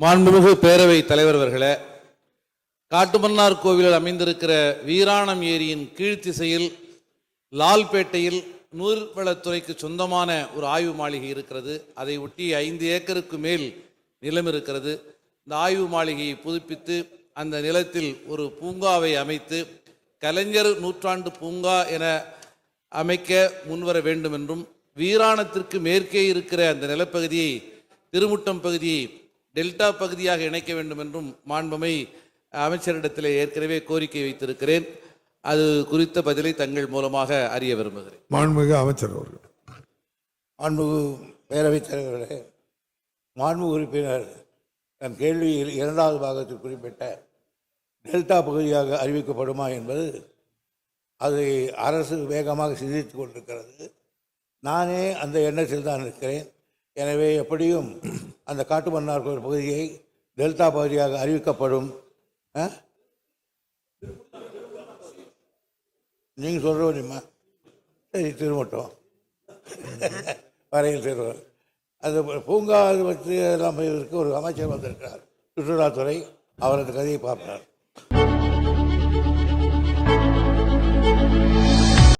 மாண்புமிகு பேரவை தலைவர்களே காட்டுமன்னார் கோவிலில் அமைந்திருக்கிற வீராணம் ஏரியின் கீழ்த்திசையில் லால்பேட்டையில் நூர்வளத்துறைக்கு சொந்தமான ஒரு ஆய்வு மாளிகை இருக்கிறது. அதை ஒட்டி ஐந்து ஏக்கருக்கு மேல் நிலம் இருக்கிறது. இந்த ஆய்வு மாளிகையை புதுப்பித்து அந்த நிலத்தில் ஒரு பூங்காவை அமைத்து கலைஞர் நூற்றாண்டு பூங்கா என அமைக்க முன்வர வேண்டும் என்றும் வீராணத்திற்கு மேற்கே இருக்கிற அந்த நிலப்பகுதியை திருமுட்டம் பகுதியை டெல்டா பகுதியாக இணைக்க வேண்டும் என்றும் மாண்புமை அமைச்சரிடத்தில் ஏற்கனவே கோரிக்கை வைத்திருக்கிறேன். அது குறித்த பதிலை தங்கள் மூலமாக அறிய விரும்புகிறேன். மாண்புமிகு அமைச்சர் அவர்கள். மாண்புமிகு பேரவைத் தலைவர்களே மாண்பு உறுப்பினர் தன் கேள்வியில் இரண்டாவது பாகத்தில் குறிப்பிட்ட டெல்டா பகுதியாக அறிவிக்கப்படுமா என்பது அதை அரசு வேகமாக சிந்தித்து கொண்டிருக்கிறது. நானே அந்த எண்ணத்தில் தான் இருக்கிறேன். எனவே எப்படியும் அந்த காட்டுமன்னார் கோயில் பகுதியை டெல்டா பகுதியாக அறிவிக்கப்படும் ஆ? நீங்க முடியுமா சரி திருமட்டம். வரையில் திருவர் அது பூங்கா பற்றி எல்லாம் இதற்கு ஒரு அமைச்சர் வந்திருக்கிறார். சுற்றுலாத்துறை அவர் அந்த கதையை பார்ப்பார்